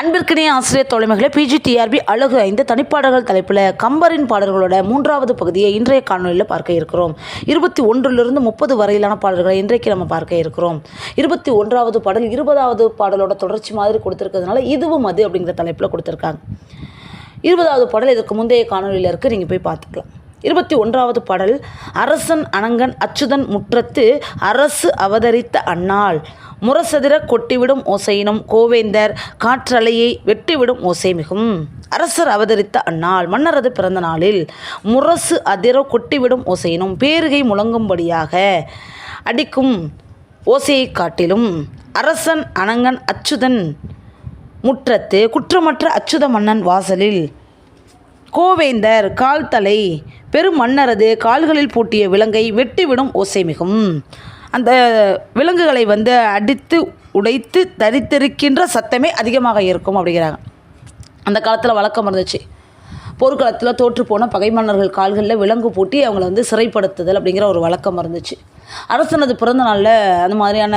அன்பிற்கினிய ஆசிரியர் தோழமைகளை பிஜிடிஆர்பி அழகு ஐந்து தனிப்பாடல்கள் தலைப்பில் கம்பரின் பாடல்களோட மூன்றாவது பகுதியை இன்றைய காணொலியில் பார்க்க இருக்கிறோம். இருபத்தி ஒன்றிலிருந்து முப்பது வரையிலான பாடல்களை இன்றைக்கு நம்ம பார்க்க இருக்கிறோம். இருபத்தி ஒன்றாவது பாடல் இருபதாவது பாடலோட தொடர்ச்சி மாதிரி கொடுத்துருக்கிறதுனால இதுவும் அது அப்படிங்கிற தலைப்பில் கொடுத்துருக்காங்க. இருபதாவது பாடல் இதற்கு முந்தைய காணொலியில் இருக்குது நீங்கள் போய் பார்த்துக்கலாம். இருபத்தி ஒன்றாவது பாடல் அரசன் அனங்கன் அச்சுதன் முற்றத்து அரசு அவதரித்த அன்னாள். முரசதிர கொட்டிவிடும் ஓசையினும் கோவேந்தர் காற்றலையை வெட்டிவிடும் ஓசை மிகும். அரசர் அவதரித்த அந்நாள் மன்னரது பிறந்த நாளில். முரசு அதிர கொட்டிவிடும் ஓசையினும் பேருகை முழங்கும்படியாக அடிக்கும் ஓசையைக் காட்டிலும் அரசன் அனங்கன் அச்சுதன் முற்றத்து குற்றமற்ற அச்சுத மன்னன் வாசலில். கோவேந்தர் கால் தலை பெரும் மன்னரது கால்களில் பூட்டிய விலங்கை வெட்டிவிடும் ஓசை மிகும். அந்த விலங்குகளை வந்து அடித்து உடைத்து தரித்திருக்கின்ற சத்தமே அதிகமாக இருக்கும் அப்படிங்கிறாங்க. அந்த காலத்தில் வழக்கம் இருந்துச்சு. போர்க்களத்தில் தோற்றுப்போன பகை மன்னர்கள் கால்களில் விலங்கு பூட்டி அவங்கள வந்து சிறைப்படுத்துதல் அப்படிங்கிற ஒரு வழக்கம் இருந்துச்சு. அரசனது பிறந்த நாளில் அந்த மாதிரியான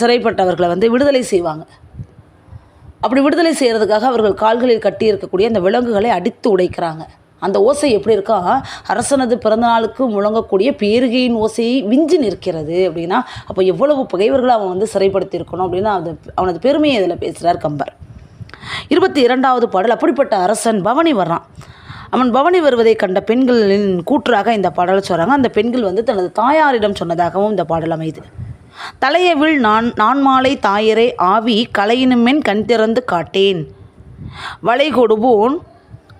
சிறைப்பட்டவர்களை வந்து விடுதலை செய்வாங்க. அப்படி விடுதலை செய்கிறதுக்காக அவர்கள் கால்களில் கட்டி இருக்கக்கூடிய அந்த விலங்குகளை அடித்து உடைக்கிறாங்க. அந்த ஓசை எப்படி இருக்கா? அரசனது பிறந்தநாளுக்கு முழங்கக்கூடிய பேருகையின் ஓசையை விஞ்சி நிற்கிறது அப்படின்னா அப்போ எவ்வளவு பகைவர்களை அவன் வந்து சிறைப்படுத்தியிருக்கணும் அப்படின்னு அது அவனது பெருமையை இதில் பேசுகிறார் கம்பர். இருபத்தி இரண்டாவது பாடல் அப்படிப்பட்ட அரசன் பவனி வர்றான். அவன் பவனி வருவதை கண்ட பெண்களின் கூற்றாக இந்த பாடலை சொல்கிறாங்க அந்த பெண்கள் வந்து தனது தாயாரிடம் சொன்னதாகவும் இந்த பாடல் அமையுது தலையவில் நான் நான் மாலை தாயரை ஆவி கலையினுமென் கண் திறந்து காட்டேன். வளைகொடுபோன்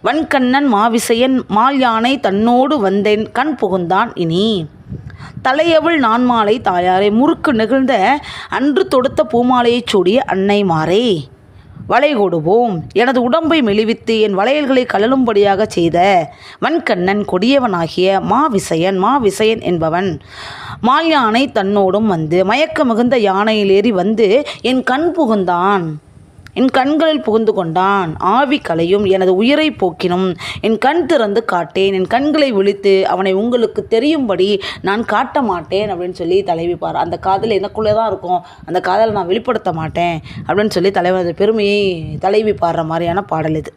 வன்கண்ணன் மாவிசையன் மால் யானை தன்னோடு வந்தேன் கண் புகுந்தான் இனி. தலையவள் நான் மாலை தாயாரை முறுக்கு நெகிழ்ந்த அன்று தொடுத்த பூமாலையைச் சூடிய அன்னை மாறே. வளைகொடுவோம் எனது உடம்பை மெலிவித்து என் வளையல்களை கழலும்படியாகச் செய்த மண்கண்ணன் கொடியவனாகிய மாவிசயன் மாவிசயன் என்பவன் மால்யானை தன்னோடும் வந்து மயக்க மிகுந்த யானையிலேறி வந்து என் கண் புகுந்தான். என் கண்களில் புகுந்து கொண்டான். ஆவி கலையும் எனது உயிரை போக்கினும். என் கண் திறந்து காட்டேன். என் கண்களை விழித்து அவனை உங்களுக்கு தெரியும்படி நான் காட்ட மாட்டேன் அப்படின்னு சொல்லி தலைவி பார் அந்த காதல் எனக்குள்ளே தான் இருக்கும். அந்த காதலை நான் வெளிப்படுத்த மாட்டேன் அப்படின்னு சொல்லி தலைவனது பெருமையை தலைவி பாடுற மாதிரியான பாடல் இது.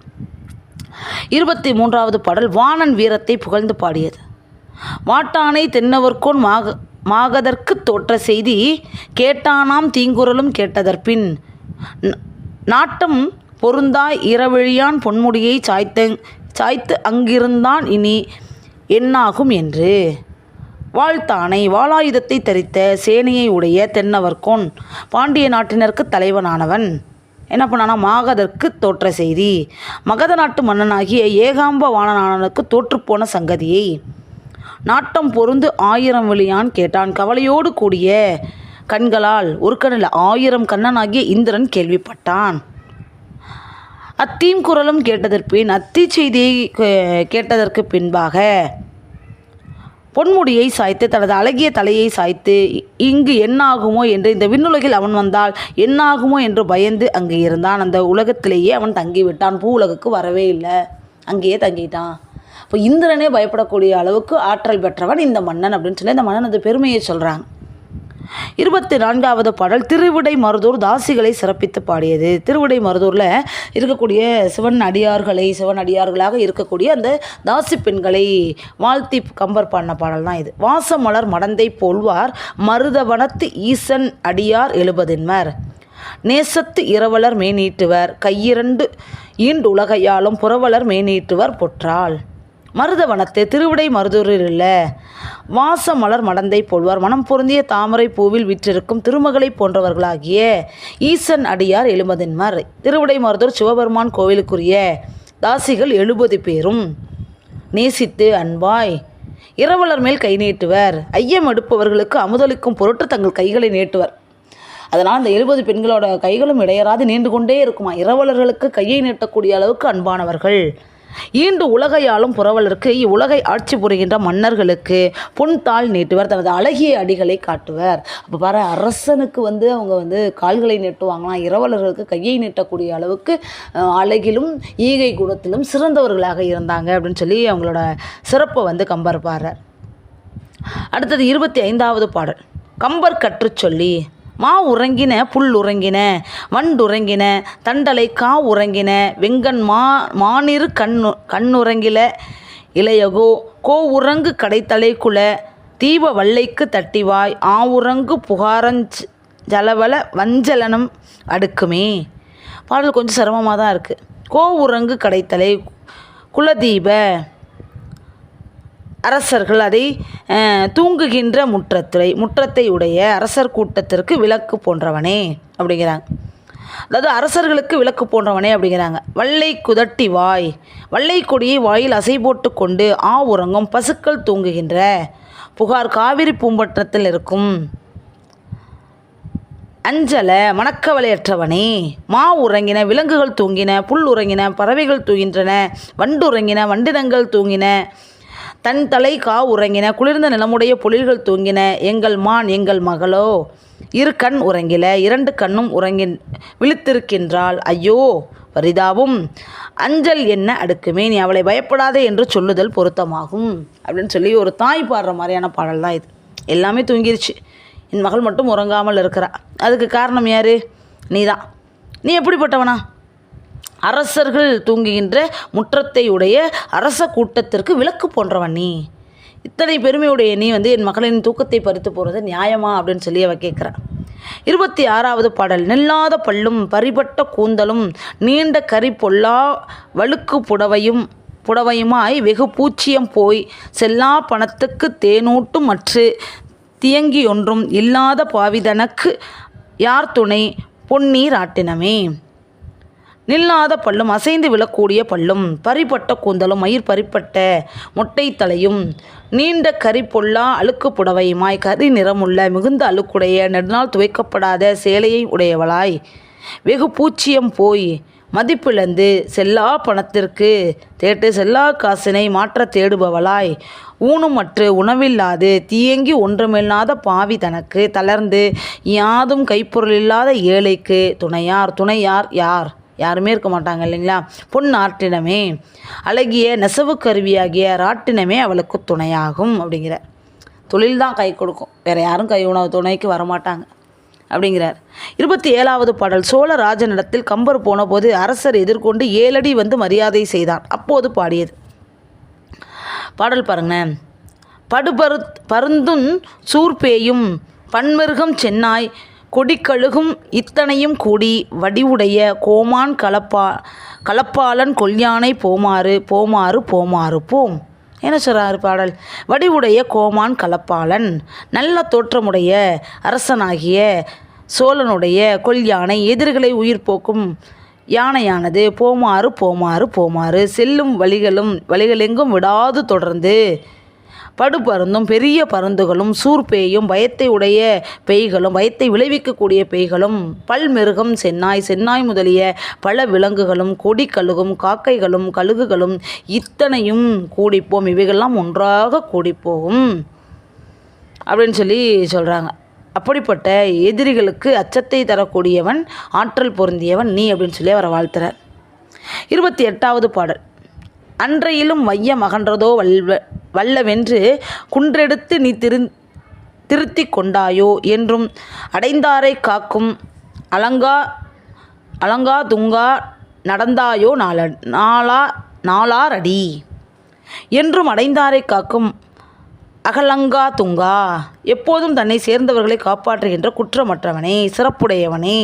இருபத்தி மூன்றாவது பாடல் வாணன் வீரத்தை புகழ்ந்து பாடியது. வாட்டானை தென்னவர்கோன் மாக மாகதற்கு தோற்ற செய்தி கேட்டானாம் தீங்குரலும் கேட்டதற்பின். நாட்டம் பொருந்தாய் இரவழியான் பொன்முடியை சாய்த்த சாய்த்து அங்கிருந்தான் இனி என்னாகும் என்று. வாழ்த்தானை வாளாயுதத்தை தரித்த சேனையை உடைய தென்னவர்கோன் பாண்டிய நாட்டினருக்கு தலைவனானவன். என்ன பண்ணானா மாகதற்கு தோற்ற செய்தி. மகத நாட்டு மன்னனாகிய ஏகாம்ப வாணனானனுக்கு தோற்றுப்போன சங்கதியை. நாட்டம் பொருந்து ஆயிரம் வெளியான் கேட்டான். கவலையோடு கூடிய கண்களால் ஒரு கண்ணில் ஆயிரம் கண்ணனாகிய இந்திரன் கேள்விப்பட்டான். அத்தீம் குரலும் கேட்டதற்பின் அத்தி செய்தியை கே- கேட்டதற்கு பின்பாக பொன்முடியை சாய்த்து தனது அழகிய தலையை சாய்த்து இங்கு என்னாகுமோ என்று இந்த விண்ணுலகில் அவன் வந்தால் என்னாகுமோ என்று பயந்து அங்கே இருந்தான். அந்த உலகத்திலேயே அவன் தங்கிவிட்டான். பூ உலகுக்கு வரவே இல்லை. அங்கேயே தங்கிட்டான். இப்போ இந்திரனே பயப்படக்கூடிய அளவுக்கு ஆற்றல் பெற்றவன் இந்த மன்னன் அப்படின்னு சொல்லி இந்த மன்னன் அந்த பெருமையை சொல்கிறாங்க இருபத்தி நான்காவது பாடல் திருவிடை மருதூர் தாசிகளை சிறப்பித்து பாடியது. திருவிடை மருதூரில் இருக்கக்கூடிய சிவன் அடியார்களை சிவன் அடியார்களாக இருக்கக்கூடிய அந்த தாசி பெண்களை வாழ்த்தி கம்பர் பாடின பாடல் தான் இது. வாசமலர் மடந்தை போல்வார் மருதவனத்து ஈசன் அடியார் எழுபதின்மர். நேசத்து இரவலர் மேனீட்டுவர் கையிரண்டு ஈண்டு உலகையாலும் புறவலர் மேனீட்டுவர் பொற்றாள். மருதவனத்து திருவிடை மருதூரில் உள்ள வாசமலர் மடந்தை போல்வார். மனம் பொருந்திய தாமரை பூவில் விற்றிருக்கும் திருமகளை போன்றவர்களாகிய ஈசன் அடியார் எழுபதின்மர் திருவிடை மருதூர் சிவபெருமான் கோவிலுக்குரிய தாசிகள் எழுபது பேரும். நேசித்து அன்பாய் இரவலர் மேல் கை நீட்டுவர். ஐயம் எடுப்பவர்களுக்கு அமுதளிக்கும் பொருட்டு தங்கள் கைகளை நீட்டுவர். அதனால் அந்த எழுபது பெண்களோட கைகளும் இடையறாது நீண்டு கொண்டே இருக்குமா? இரவலர்களுக்கு கையை நீட்டக்கூடிய அளவுக்கு அன்பானவர்கள். ஈண்டு உலகையாலும் புறவலருக்கு இவ்வுலகை ஆட்சி புரிகின்ற மன்னர்களுக்கு பொன்தாள் நீட்டுவர் தனது அழகிய அடிகளை காட்டுவர். அப்போ பாரு அரசனுக்கு வந்து அவங்க வந்து கால்களை நீட்டுவாங்களாம். இரவலர்களுக்கு கையை நீட்டக்கூடிய அளவுக்கு அழகிலும் ஈகை குணத்திலும் சிறந்தவர்களாக இருந்தாங்க அப்படின்னு சொல்லி அவங்களோட சிறப்பை வந்து கம்பர் பாடுறார் அடுத்தது இருபத்தி ஐந்தாவது பாடல். கம்பர் கற்றுச் சொல்லி மா உறங்கின புல் உறங்கின வண்டுறங்கின தண்டலை கா உறங்கின வெங்கண் மா மானிரு கண்ணு கண்ணுறங்கில இளையகோ கோ உறங்கு கடைத்தலை தீப வல்லைக்கு தட்டிவாய் ஆவுறங்கு புகாரஞ்ச் ஜலவல வஞ்சலனம் அடுக்குமே. பாடல் கொஞ்சம் சிரமமாக தான் இருக்குது கோ உறங்கு கடைத்தலை குலதீப அரசர்கள் அதை தூங்குகின்ற முற்றத்துறை முற்றத்தை உடைய அரசர் கூட்டத்திற்கு விளக்கு போன்றவனே அப்படிங்கிறாங்க. அதாவது அரசர்களுக்கு விளக்கு போன்றவனே அப்படிங்கிறாங்க. வல்லை குதட்டி வாய் வல்லை கொடியை வாயில் அசை போட்டு கொண்டு ஆ உறங்கும் பசுக்கள் தூங்குகின்ற புகார் காவிரி பூம்பற்றத்தில் இருக்கும் அஞ்சல மணக்கவலையற்றவனே மா உறங்கின விலங்குகள் தூங்கின புல் உறங்கின பறவைகள் தூங்கின்றன வண்டு உறங்கின வண்டினங்கள் தூங்கின தன் தலை கா உறங்கின குளிர்ந்த நிலமுடைய பொழில்கள் தூங்கின. எங்கள் மான் எங்கள் மகளோ இரு கண் உறங்கில இரண்டு கண்ணும் உறங்கின் விழித்திருக்கின்றாள். ஐயோ வரிதாவும் அஞ்சல் என்ன அடுக்குமே நீ அவளை பயப்படாதே என்று சொல்லுதல் பொருத்தமாகும். அப்படின்னு சொல்லி ஒரு தாய் பாடுற மாதிரியான பாடல் தான் இது. எல்லாமே தூங்கிருச்சு. என் மகள் மட்டும் உறங்காமல் இருக்கிறா. அதுக்கு காரணம் யார்? நீ தான் நீ எப்படிப்பட்டவனா? அரசர்கள் தூங்குகின்ற முற்றத்தை உடைய அரச கூட்டத்திற்கு விளக்கு போன்றவன் நீ. இத்தனை பெருமையுடைய நீ வந்து என் மகளின் தூக்கத்தை பறித்து போகிறது நியாயமா அப்படின்னு சொல்லி அவ கேட்குறா இருபத்தி ஆறாவது பாடல் நெல்லாத பல்லும் பரிபட்ட கூந்தலும் நீண்ட கரி பொல்லா வழுக்கு புடவையும் புடவையுமாய் வெகு பூச்சியம் போய் செல்லா பணத்துக்கு தேனூட்டும் மற்று தியங்கி ஒன்றும் இல்லாத பாவிதனக்கு யார் துணை? பொன்னீர் ஆட்டினமே. நில்லாத பல்லும் அசைந்து விழக்கூடிய பல்லும் பறிப்பட்ட கூந்தலும் மயிர் பறிப்பட்ட மொட்டை தலையும் நீண்ட கரி பொல்லா அழுக்கு புடவையுமாய் கரி நிறமுள்ள மிகுந்த அழுக்குடைய நெடுநாள் துவைக்கப்படாத சேலையை உடையவளாய். வெகு பூச்சியம் போய் மதிப்பிழந்து செல்லா பணத்திற்கு தேட்டு செல்லா காசினை மாற்ற தேடுபவளாய். ஊனுமற்று உணவில்லாது தீயங்கி ஒன்றுமில்லாத பாவி தனக்கு தளர்ந்து யாதும் கைப்பொருள் இல்லாத ஏழைக்கு துணையார் துணையார் யார்? யாருமே இருக்க மாட்டாங்க இல்லைங்களா? பொன் ஆட்டினமே அழகிய நெசவு கருவியாகிய ராட்டினமே அவளுக்கு துணையாகும் அப்படிங்கிற தொழில் தான் கை கொடுக்கும். வேற யாரும் கை உணவு துணைக்கு வரமாட்டாங்க அப்படிங்கிறார். இருபத்தி ஏழாவது பாடல் சோழ ராஜனிடத்தில் கம்பர் போனபோது அரசர் எதிர்கொண்டு ஏழடி வந்து மரியாதை செய்தான். அப்போது பாடியது. பாடல் பாருங்க. படுபரு பருந்தும் சூர்பேயும் பன்மிருகம் சென்னாய் கொடிக்கழுகும் இத்தனையும் கூடி வடிவுடைய கோமான் கலப்பா கலப்பாளன் கொல்யானை போமாறு போமாறு போமாறு போம். என்ன சொல்கிறார் பாடல்? வடிவுடைய கோமான் கலப்பாளன் நல்ல தோற்றமுடைய அரசனாகிய சோழனுடைய கொல்யானை எதிரிகளை உயிர் போக்கும் யானையானது போமாறு போமாறு போமாறு செல்லும் வழிகளும் வழிகளெங்கும் விடாது தொடர்ந்து படுபருந்தும் பெரிய பருந்துகளும் சூர்பேயும் பயத்தை உடைய பேய்களும் பயத்தை விளைவிக்கக்கூடிய பேய்களும் பல்மிருகம் சென்னாய் சென்னாய் முதலிய பல விலங்குகளும் கொடி கழுகும் காக்கைகளும் கழுகுகளும் இத்தனையும் கூடிப்போம். இவைகள்லாம் ஒன்றாக கூடிப்போகும். அப்படின்னு சொல்லி சொல்கிறாங்க அப்படிப்பட்ட எதிரிகளுக்கு அச்சத்தை தரக்கூடியவன் ஆற்றல் பொருந்தியவன் நீ அப்படின்னு சொல்லி அவரை வாழ்த்துறார். இருபத்தி எட்டாவது பாடல். அன்றையிலும் வையம் அகன்றதோ வல்வ வல்லவென்று குன்றெடுத்து நீ திரு திருத்தி கொண்டாயோ என்றும் அடைந்தாரை காக்கும் அலங்கா அலங்கா துங்கா நடந்தாயோ நாள நாளா நாளாரடி என்றும் அடைந்தாரை காக்கும் அகலங்கா துங்கா. எப்போதும் தன்னை சேர்ந்தவர்களை காப்பாற்றுகின்ற குற்றமற்றவனே சிறப்புடையவனே.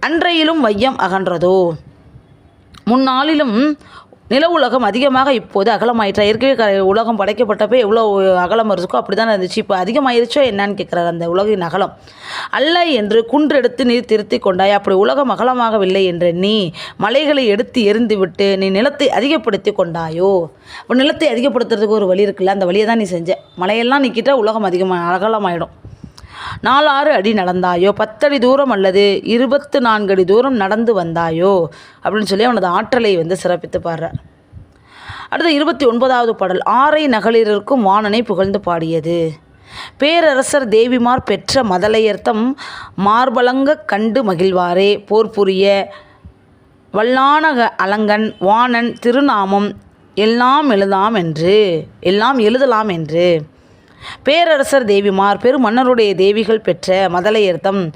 அன்றையிலும் வையம் அகன்றதோ? முன்னாளிலும் நில உலகம் அதிகமாக இப்போது அகலமாயிட்டா ஏற்கனவே க- உலகம் படைக்கப்பட்டப்போ எவ்வளோ அகலம் இருக்கோ அப்படி தான் இருந்துச்சு. இப்போ அதிகமாயிருச்சோ என்னன்னு கேட்குறாரு அந்த உலகின் அகலம். அல்ல என்று குன்றெடுத்து நீர் திருத்தி கொண்டாய். அப்படி உலகம் அகலமாகவில்லை என்று நீ மலைகளை எடுத்து எரிந்து விட்டு நீ நிலத்தை அதிகப்படுத்தி கொண்டாயோ? இப்போ நிலத்தை அதிகப்படுத்துறதுக்கு ஒரு வழி இருக்குல்ல அந்த வழியை தான் நீ செஞ்ச. மலையெல்லாம் நிற்கிட்ட உலகம் அதிகமாக அகலமாயிடும். நாலாறு அடி நடந்தாயோ? பத்தடி தூரம் அல்லது இருபத்து நான்கு அடி தூரம் நடந்து வந்தாயோ? அப்படின்னு சொல்லி அவனது ஆற்றலை வந்து சிறப்பித்து பாடுறார். அடுத்த இருபத்தி ஒன்பதாவது பாடல் ஆரை நகலிருக்கும் வாணனை புகழ்ந்து பாடியது. பேரரசர் தேவிமார் பெற்ற மதலையர்த்தம் மார்பலங்க கண்டு மகிழ்வாரே. போர் புரிய வல்லானக அலங்கன் வாணன் திருநாமம் எல்லாம் எழுதாம் என்று எல்லாம் எழுதலாம் என்று. பேரரசர் தேவிமார் பெருமன்னருடைய தேவிகள் பெற்ற மதலையர்த்தம்.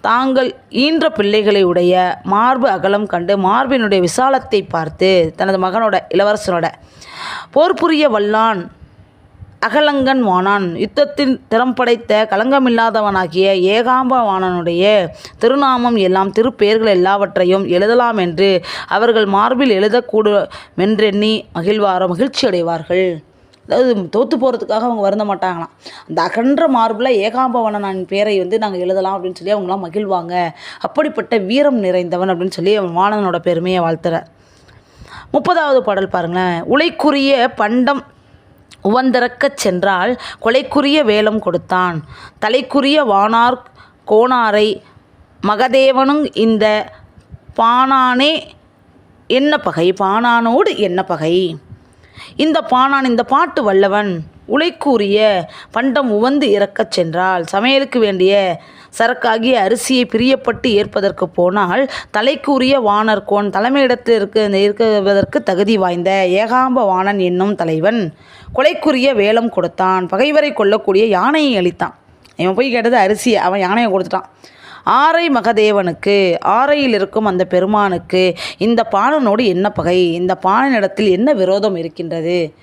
தாங்கள் ஈன்ற பிள்ளைகளை உடைய மார்பு அகலம் கண்டு மார்பினுடைய விசாலத்தை பார்த்து தனது மகனோட இளவரசனோட போர் புரிய வல்லான் அகலங்கன் வானான் யுத்தத்தில் திறம் படைத்த களங்கமில்லாதவனாகிய ஏகாம்பவாணனுடைய திருநாமம் எல்லாம் திருப்பெயர்கள் எல்லாவற்றையும் எழுதலாம் என்று அவர்கள் மார்பில் எழுதக்கூடுமென்றெண்ணி மகிழ்வார மகிழ்ச்சி அடைவார்கள் அதாவது தோற்று போகிறதுக்காக அவங்க வருந்த மாட்டாங்களாம். அந்த அகன்ற மார்பில் ஏகாம்பவனன் பேரை வந்து நாங்கள் எழுதலாம் அப்படின்னு சொல்லி அவங்களாம் மகிழ்வாங்க. அப்படிப்பட்ட வீரம் நிறைந்தவன் அப்படின்னு சொல்லி அவன் வாணனோட பெருமையை வாழ்த்துறார் முப்பதாவது பாடல் பாருங்களேன். உலைக்குரிய பண்டம் உவந்திறக்கச் சென்றால் கொலைக்குரிய வேலம் கொடுத்தான். தலைக்குரிய வானார் கோணாரை மகதேவனும் இந்த பாணானே என்ன பகை? பானானோடு என்ன பகை? இந்த பாணான் இந்த பாட்டு வல்லவன் உழைக்கூறிய பண்டம் உவந்து இறக்கச் சென்றால் சமையலுக்கு வேண்டிய சரக்காகிய அரிசியை பிரியப்பட்டு ஏற்பதற்கு போனால் தலைக்கூறிய வானர் கோன் தலைமையிடத்தில் இருக்க இருக்குவதற்கு தகுதி வாய்ந்த ஏகாம்ப வாணன் என்னும் தலைவன் கொலைக்குரிய வேலம் கொடுத்தான். பகைவரை கொல்லக்கூடிய யானையை அளித்தான் இவன் போய் கேட்டது அரிசி அவன் யானையை கொடுத்துட்டான். ஆரை மகதேவனுக்கு ஆரையில் இருக்கும் அந்த பெருமானுக்கு இந்த பாணனோடு என்ன பகை? இந்த பாணனிடத்தில் என்ன விரோதம் இருக்கின்றது?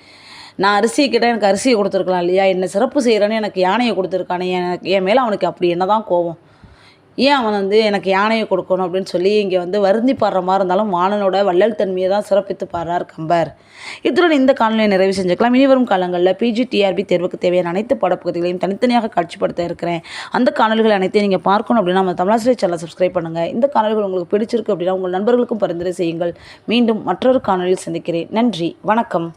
நான் அரிசியை கேட்டால் எனக்கு அரிசியை கொடுத்துருக்கலாம் இல்லையா? என்ன சிறப்பு செய்கிறேன்னு எனக்கு யானையை கொடுத்துருக்கானே எனக்கு என் மேலே அவனுக்கு அப்படி என்ன தான் கோவம் ஏன் அவன் வந்து எனக்கு யானையை கொடுக்கணும் அப்படின்னு சொல்லி இங்கே வந்து வருந்தி பாடுற மாதிரி இருந்தாலும் வானனோட வள்ளல் தன்மையை தான் சிறப்பித்து பாடுறார் கம்பர். இத்துடன் இந்த காணொலியை நிறைவு செஞ்சுக்கலாம். இனி வரும் காலங்களில் பிஜி டிஆர்பி தேர்வுக்கு தேவையான அனைத்து பாடப்பகுதிகளையும் தனித்தனியாக காட்சிப்படுத்த இருக்கிறேன். அந்த காணொலிகள் அனைத்தையும் நீங்கள் பார்க்கணும் அப்படின்னா நம்ம தமிழாசிரியர் சேனலை சப்ஸ்கிரைப் பண்ணுங்கள் இந்த காணொலிகள் உங்களுக்கு பிடிச்சிருக்கு அப்படின்னா உங்கள் நண்பர்களுக்கும் பரிந்துரை செய்யுங்கள். மீண்டும் மற்றொரு காணொலியில் சந்திக்கிறேன். நன்றி. வணக்கம்.